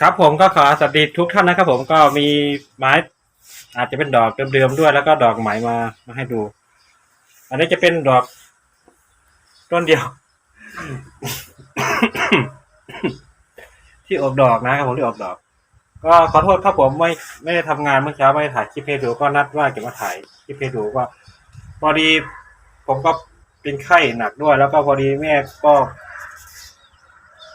ครับผมก็ขอสวัสดีทุกท่านนะครับ ผมก็มีไม้อาจจะเป็นดอกเดิมๆด้วย แล้วก็ดอกใหม่มามาให้ดู อันนี้จะเป็นดอก ต้นเดียว ที่ออกดอกนะครับผมที่ออกดอก ก็ขอโทษถ้าผมไม่ไม่ได้ทำงานเมื่อเช้าไม่ได้ถ่ายคลิปให้ดูก็นัดว่าจะมาถ่ายคลิปให้ดูว่าพอดีผมก็เป็นไข้หนักด้วย แล้วก็พอดีแม่ก็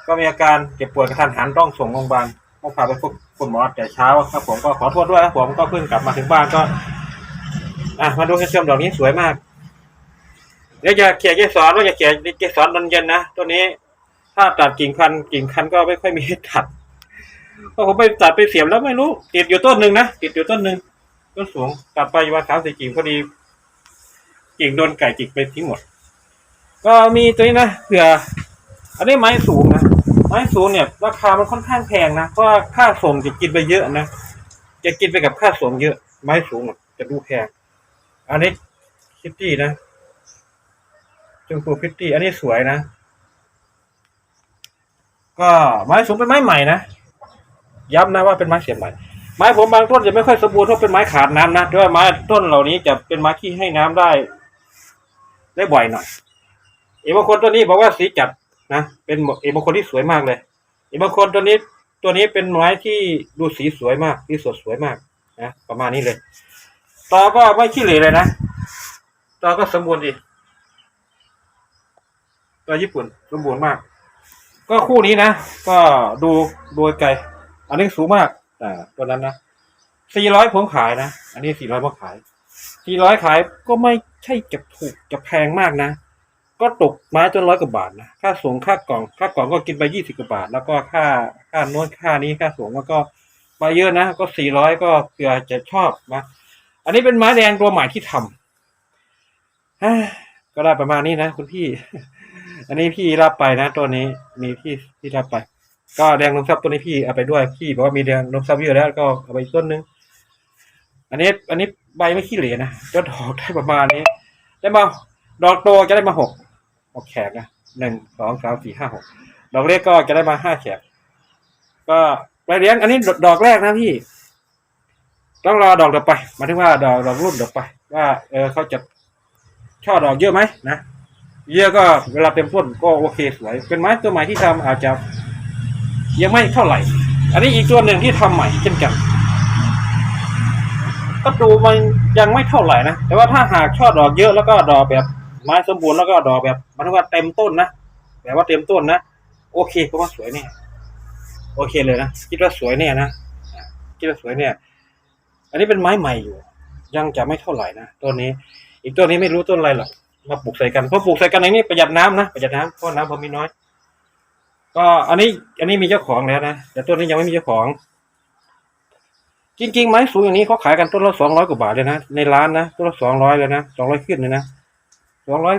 ก็มีอาการเจ็บป่วยกระทันหันต้องส่งโรงพยาบาลต้องพาไปพบคุณหมอแต่เช้าครับผมก็ขอโทษด้วยครับผมก็เพิ่งกลับมาถึงบ้านก็ อะมาดูกระเทียมดอกนี้สวยมาก เดี๋ยวจะเขี่ยเกสรว่าจะเขี่ยเกสรตอนเย็นนะตัวนี้ ถ้าตัดกิ่งพันกิ่งคันก็ไม่ค่อยมีให้ตัดเพราะผมไปตัดไปเสียบแล้วไม่รู้ ติดอยู่ต้นหนึ่งนะติดอยู่ต้นหนึ่งต้นสูงตัดไปวันสามสี่กิ่งพอดี กิ่งโดนไก่จิกไปทิ้งหมด ก็มีตัวนี้นะเผื่อ อันนี้ไม้สูงนะ ไม้สูงเนี่ย ราคามันค่อนข้างแพงนะ เพราะค่าส่งจะกินไปเยอะนะ จะกินไปกับค่าส่งเยอะ ไม้สูงจะดูแพง อันนี้คิตตี้นะจงปูคิตตี้ อันนี้สวยนะ ก็ไม้สูงเป็นไม้ใหม่นะ ย้ำนะว่าเป็นไม้เสียบใหม่ ไม้ผมบางต้นจะไม่ค่อยสมบูรณ์เพราะเป็นไม้ขาดน้ำนะแต่ว่าไม้ต้นเหล่านี้จะเป็นไม้ที่ให้น้ำได้ ได้บ่อยหน่อยเอกมงคลตัวนี้บอกว่าสีจัด นะเป็นเอกมงคลที่สวยมากเลยเอกมงคลตัวนี้ตัวนี้เป็นไม้ที่ดูสีสวยมากที่สดสวยมากนะประมาณนี้เลยตอก็ไม่ขี้เหร่เลยนะตอก็สมบูรณ์ดีตัวญี่ปุ่นสมบูรณ์มาก ก็คู่นี้นะก็ดูโดยไกล อันนี้สูงมากอ่าตัวนั้นนะสี่ร้อยผมขายนะ อันนี้สี่ร้อยผมขายสี่ร้อยขายก็ไม่ใช่จะถูกจะแพงมากนะ ก็ตกไม้จนร้อยกว่าบาทนะค่าส่งค่ากล่อง ค่ากล่องก็กินไปยี่สิบกว่าบาท แล้วก็ค่าค่าโน้นค่านี้ค่าส่งแล้วก็มาเยอะนะก็สี่ร้อยก็เผื่อจะชอบนะอันนี้เป็นไม้แดงตัวใหม่ที่ทำฮ่าก็ได้ประมาณนี้นะคุณพี่ อันนี้พี่รับไปนะตัวนี้มีพี่ที่รับไป ก็แดงนมซับตัวนี้พี่เอาไปด้วยพี่บอกว่ามีแดงนมซับเยอะแล้วก็เอาไปอีกต้นนึงอันนี้ อันนี้ใบไม่ขี้เหร่นะจะดอกได้ประมาณนี้ ได้มาดอกโตจะได้มาหก หกแขกนะหนึ่งสองสามสี่ห้าหกดอกเล็กก็จะได้มาห้าแขก ก็ไปเลี้ยง อันนี้ดอกแรกนะพี่ ต้องรอดอกต่อไปหมายถึงว่าดอกดอกรุ่นต่อไป ว่า เออเขาจะช่อดอกเยอะไหมนะเยอะก็เวลาเต็มต้นก็โอเคสวย เป็นไม้ตัวใหม่ที่ทำอาจจะยังไม่เท่าไหร่ อันนี้อีกตัวหนึ่งที่ทำใหม่เช่นกันก็ดูมันยังไม่เท่าไหร่นะแต่ว่าถ้าหากช่อดอกเยอะแล้วก็ดอกแบบ ไม้สมบูรณ์แล้วก็ดอกแบบมันว่าเต็มต้นนะแบบว่าเต็มต้นนะโอเคก็ว่าสวยแน่โอเคเลยนะคิดว่าสวยแน่นะคิดว่าสวยแน่อันนี้เป็นไม้ใหม่อยู่ ยังจะไม่เท่าไหร่นะต้นนี้ อีกต้นนี้ไม่รู้ต้นอะไรหรอกมาปลูกใส่กันเพราะปลูกใส่กันในนี้ประหยัดน้ำนะประหยัดน้ำเพราะน้ำผมมีน้อย ก็อันนี้ อันนี้มีเจ้าของแล้วนะแต่ต้นนี้ยังไม่มีเจ้าของ จริงๆไม้สูงอย่างนี้เขาขายกันต้นละสองร้อยกว่าบาทเลยนะในร้านนะต้นละสองร้อยเลยนะสองร้อยขึ้นเลยนะ องร้อย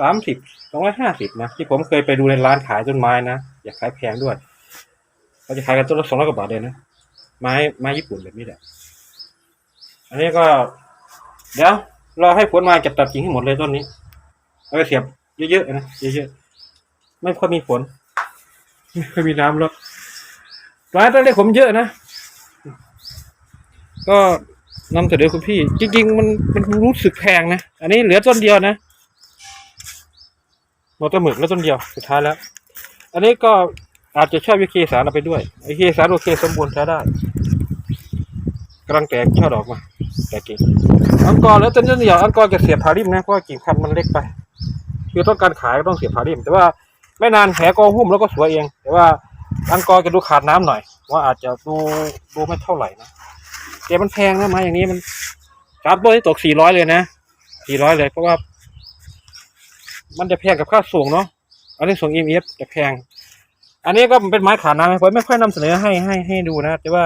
สามสิบสองร้อยห้าสิบนะที่ผมเคยไปดูในร้านขายต้นไม้นะอยากขายแพงด้วยเขาจะขายกันต้นละสองร้อยกว่าบาทเลยนะไม้ไม้ญี่ปุ่นแบบนี้แหละอันนี้ก็ เดี๋ยวรอให้ผลมาจะตัดกิ่งให้หมดเลยต้นนี้เอาไปเสียบเยอะๆนะเยอะๆไม่ค่อยมีฝนไม่ค่อยมีน้ำแล้วร้านต้นเล็กผมเยอะนะก็ นำเสนอคุณพี่ จริง ๆ มันมันรู้สึกแพงนะ อันนี้เหลือต้นเดียวนะหมดต้นหมึกแล้วต้นเดียวสุดท้ายแล้ว อันนี้ก็อาจจะชอบวิเคสารเอาไปด้วยไอเคสารโอเคสมบูรณ์ใช้ได้กำลังแตกช่อดอกมาแต่กิ่งอันกอร์แล้วต้นเดียวอันกอร์จะเสียบผาริมนะเพราะว่ากิ่งพันมันเล็กไปคือต้องการขายก็ต้องเสียบผาริม แต่ว่าไม่นานแผลก็หุ้มแล้วก็สวยเอง แต่ว่าอันกอร์จะดูขาดน้ำหน่อย ว่าอาจจะดูดูไม่เท่าไหร่นะ แต่มันแพงนะไม้อย่างนี้มันสามตัวที่ตกสี่ร้อยเลยนะสี่ร้อยเลยเพราะว่า มันจะแพงกับค่าส่งเนาะอันนี้ส่ง EMF จะแพง อันนี้ก็เป็นไม้ขาน้ำผมไม่ค่อยนำเสนอให้ให้ให้ดูนะ แต่ว่า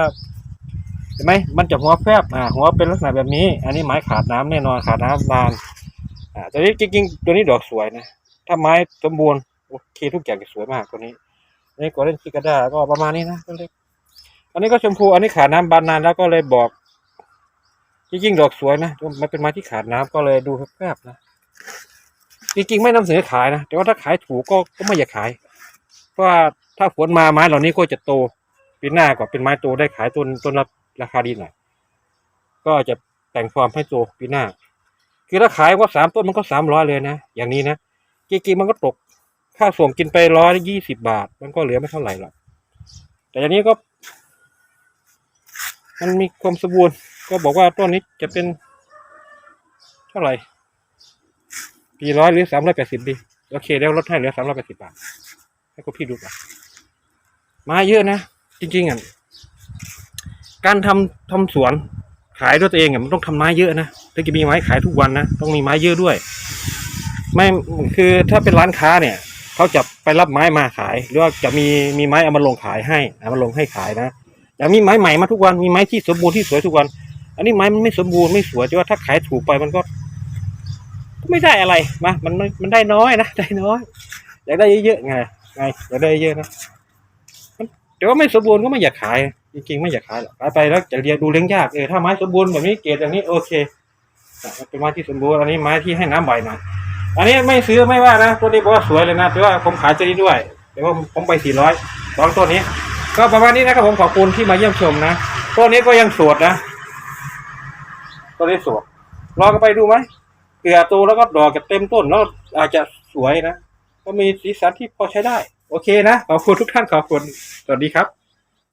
เห็นไหมมันจะหัวแฟบอ่าหัวเป็นลักษณะแบบนี้ อันนี้ไม้ขาดน้ำแน่นอนขาดน้ำนานอ่าแต่นี้จริงๆตัวนี้ดอกสวยนะถ้าไม้สมบูรณ์โอเคทุกอย่างจะสวยมากตัวนี้นนี้ก็เล่นชิกาด้าก็ประมาณนี้นะตัวเล็ก อันนี้ก็ชมพูอันนี้ขาดน้ำบานนานแล้วก็เลยบอกจริงๆดอกสวยนะมันเป็นไม้ที่ขาดน้ำก็เลยดูแคบๆนะจริงๆไม่นำเสนอขายนะแต่ว่าถ้าขายถูกก็ก็ไม่อยากขาย เพราะว่าถ้าฝนมาไม้เหล่านี้ก็จะโตปีหน้าก็เป็นไม้โตได้ขายต้นต้นละราคาดีหน่อยก็จะแต่งฟอร์มให้โตปีหน้า คือถ้าขายว่าสามต้นมันก็สามร้อยเลยนะอย่างนี้นะจริงๆมันก็ตกค่าส่งกินไปร้อยยี่สิบาท มันก็เหลือไม่เท่าไหร่หรอกแต่อย่างนี้ก็ มันมีความสมบูรณ์ ก็บอกว่าต้นนี้จะเป็น เท่าไหร่กี่ร้อยหรือสามร้อยแปดสิบดี โอเคแล้วลดให้เหลือสามร้อยแปดสิบบาท ให้คุณพี่ดูก่อนไม้เยอะนะ จริง ๆอะการทำทำสวนขายด้วยตัวเองอะมันต้องทำไม้เยอะนะถึงจะมีไม้ขายทุกวันนะต้องมีไม้เยอะด้วย ไม่คือถ้าเป็นร้านค้าเนี่ย เขาจะไปรับไม้มาขาย หรือว่าจะมีมีไม้เอามาลงขายให้เอามาลงให้ขายนะ แต่มีไม้ใหม่มาทุกวันมีไม้ที่สมบูรณ์ที่สวยทุกวัน อันนี้ไม้มันไม่สมบูรณ์ไม่สวยแต่ว่าถ้าขายถูกไปมันก็ ไม่ได้อะไรมามันมันมันได้น้อยนะได้น้อยอยากได้เยอะๆไงไงอยากได้เยอะนะแต่ว่าไม่สมบูรณ์ก็ไม่อยากขาย จริงๆไม่อยากขายหรอกขายไปแล้วจะเรียนดูเลี้ยงยากเออถ้าไม้สมบูรณ์แบบนี้เกรดอย่างนี้โอเคเป็นไม้ที่สมบูรณ์อันนี้ไม้ที่ให้น้ำบ่อยหน่อยอันนี้ไม่ซื้อไม่ว่านะตัวนี้บอกว่าสวยเลยนะแต่ว่าผมขายตัวนี้ด้วยแต่ว่าผมไปสี่ร้อยสองตัวนี้ ก็ประมาณนี้นะครับผมขอบคุณที่มาเยี่ยมชมนะตัวนี้ก็ยังสวดนะตัวนี้สวดลองกันไปดูไหมเกลือตัวแล้วก็ดอกจะเต็มต้นแล้วอาจจะสวยนะ ก็มีสีสันที่พอใช้ได้ โอเคนะ ขอบคุณทุกท่านขอบคุณ สวัสดีครับ